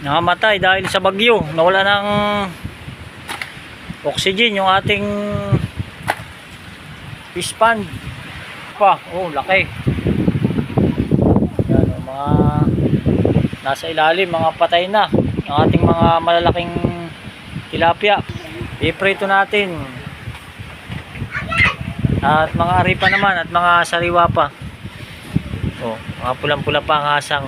nakamatay dahil sa bagyo. Nawala ng oxygen yung ating fish pond. Pa oh laki. Yan oh, mga nasa ilalim mga patay na. Ang ating mga malalaking tilapia. Iprito natin. At mga aripa naman at mga sariwa pa. Oh mga pulang pula pa ang asang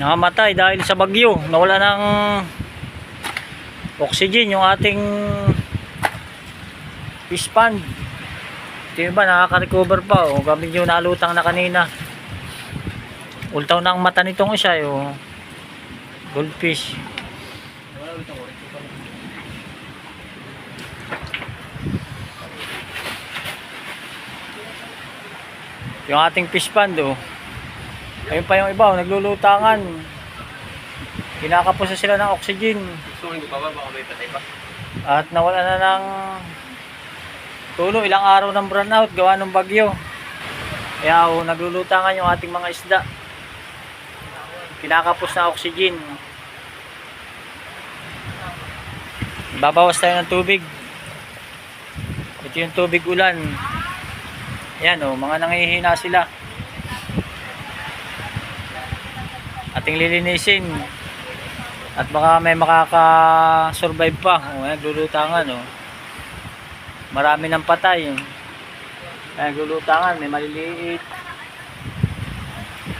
nakamatay dahil sa bagyo. Nawala ng oxygen yung ating fish pond. Ito ba nakaka-recover pa oh. gamit yung nalutang na kanina. Ultaw na ang mata nitong isa yung goldfish. Yung ating fish pond oh Ayun pa yung iba, oh, naglulutangan. Kinakapos na sila ng oxygen. Gusto mo ba baka may patay pa? At nawala na ng tulo, ilang araw ng brownout gawa ng bagyo. Kaya oh, naglulutangan yung ating mga isda. Kinakapos na oxygen. Babawas tayo ng tubig. Ito yung tubig ulan. Yan oh, mga nangihina sila. Ating lilinisin. At baka may makaka-survive pa. O naglulutangan o marami ng patay ay naglulutangan may maliliit.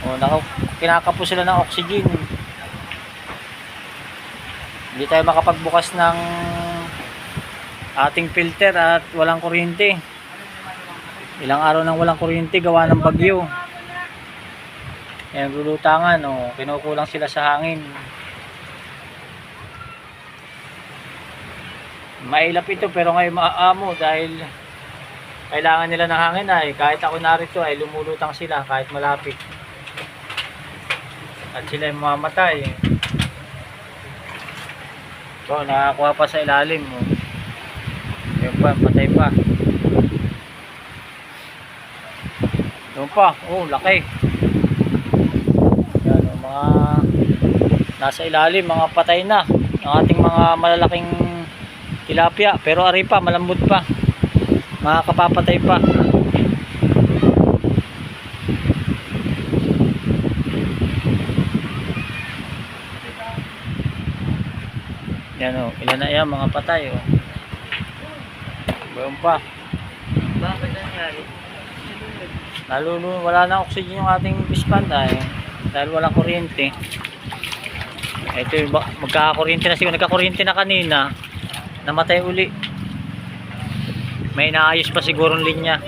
O naka, kinakapos sila ng oxygen. Hindi tayo makapagbukas ng ating filter at walang kuryente. Ilang araw nang walang kuryente gawa ng bagyo Ayan, lulutangan, oh. Kinukulang sila sa hangin. Mailap ito, pero ngayon maamo dahil kailangan nila ng hangin ay kahit ako narito ay lumulutang sila kahit malapit. At sila ay mamamatay. So, nakakuha pa sa ilalim, oh. Yun pa, patay pa. Doon pa, oh, laki mga nasa ilalim mga patay na. Ang ating mga malalaking tilapia. Pero ari pa malambot pa. Mga kapapatay pa. Yan o ilan na yan mga patay o. Bayon pa. Bakit nangyari? Nalulun, wala na oxygen yung ating fish pond ay dahil walang kuryente. Ito yung magkakakuryente na siguro, nagkakuryente na kanina. Namatay uli. May naayos pa siguro linya.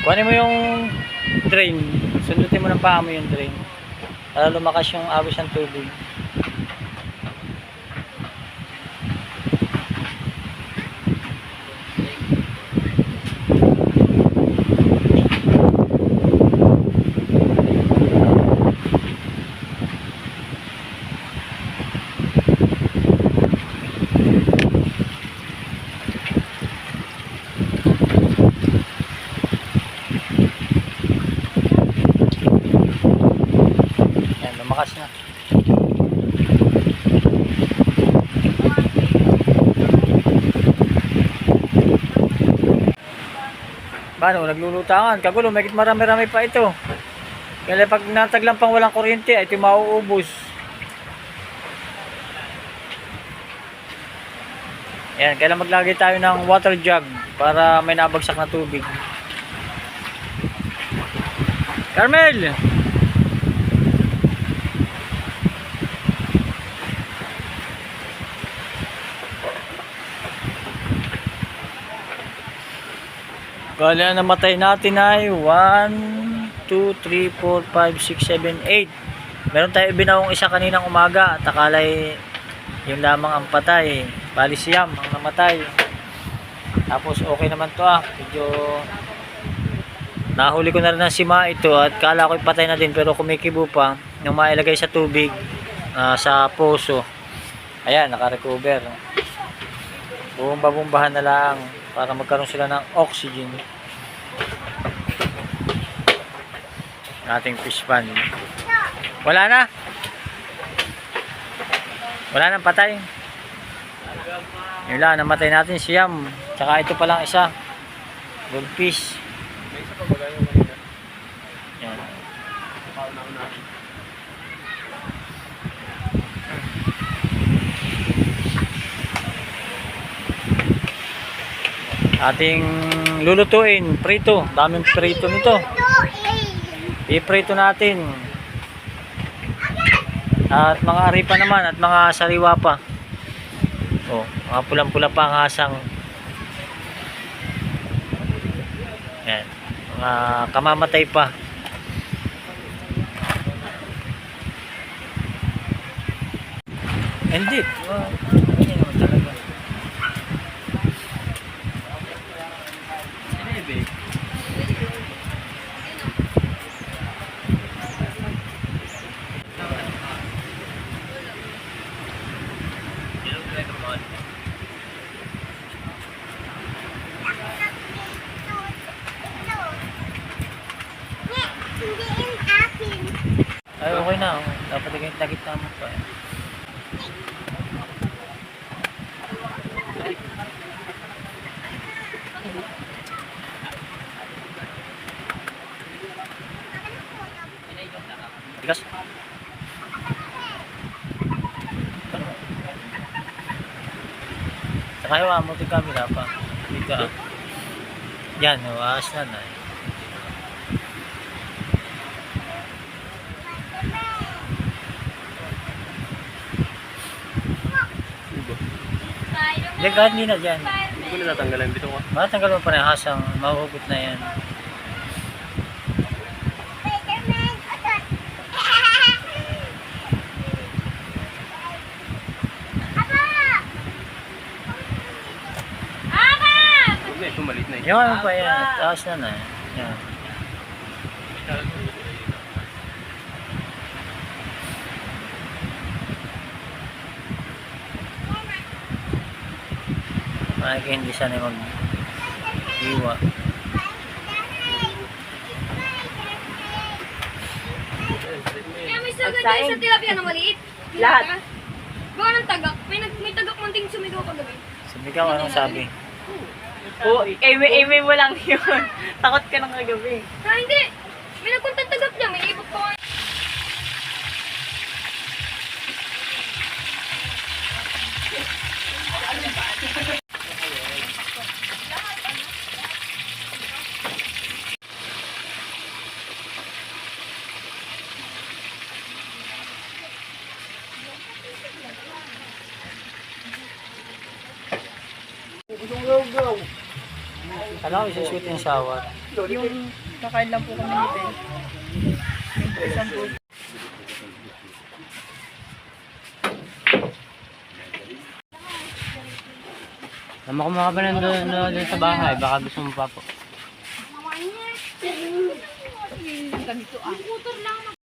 Kuhanin mo yung drain. Sundutin mo ng paa mo yung drain. Para lumakas yung agos ng tubig. Yan, lumakas na. Paano, naglulutangan. Kagulo, may marami-rami pa ito. Kaya pag nataglang pang walang kuryente, ay ito mauubos. Yan, kailan maglagay tayo ng water jug para may nabagsak na tubig. Carmel! Bali, ang namatay natin ay 1 2, 3, 4, 5, 6, 7, 8. Meron tayo binawang isa kaninang umaga at akalay yun lamang ang patay. Bali siyam ang namatay. Tapos okay naman to ah. Medyo nahuli ko na rin ng sima ito at kala ko patay na din pero kumikibo pa nung mailagay sa tubig ah, sa poso. Ayan, naka-recover. Bumba-bumbahan na lang para magkaroon sila ng oxygen. Ating fish pan. Wala na. Wala nang patay. Lang, namatay natin si Yam. Tsaka ito pa lang isa. Goldfish. May isa pa ganyan kanina? Yan. Ating lulutuin, prito. Daming prito nito. I-prito natin. At mga aripa naman at mga sariwa pa. Oh, mga pulang-pula pa ang hasang. Yan. Mga kamamatay pa. Hindi. Wow. Ganyan naman talaga. Sinebe. Ay, okay na. oh. Dapat naging tagit naman pa. eh. Tigas. Yung amo yung camera pa. Dito ah. Yan, oh, aas na na. Hindi, kahit hindi na dyan. Hindi ko na natanggalan dito ko. Matanggal mo parehas ang mahuhugot na yan. Huwag na ito, maliit na eh. Yung ano pa yan, taas na na. Yan. Makikita hindi sana mag iwa. Kaya may sagad din sa tilapia na maliit. Lahat. Gawa ng tagak. May, nag, may tagak man ting sumigaw kagabi. Sumigaw, anong sabi? Oo, eme, eme mo lang yun. Takot ka ng kagabi. Ha, hindi. May nagpuntang tagak niya. May ibot pa nga. Alam ko, isushoot yung shower. Yung kakain lang po kami ni Ben. Yung isang po. Tama ko mga ba nandun, nandun sa bahay, baka gusto mo pa po. Ganito ah. Motor lang.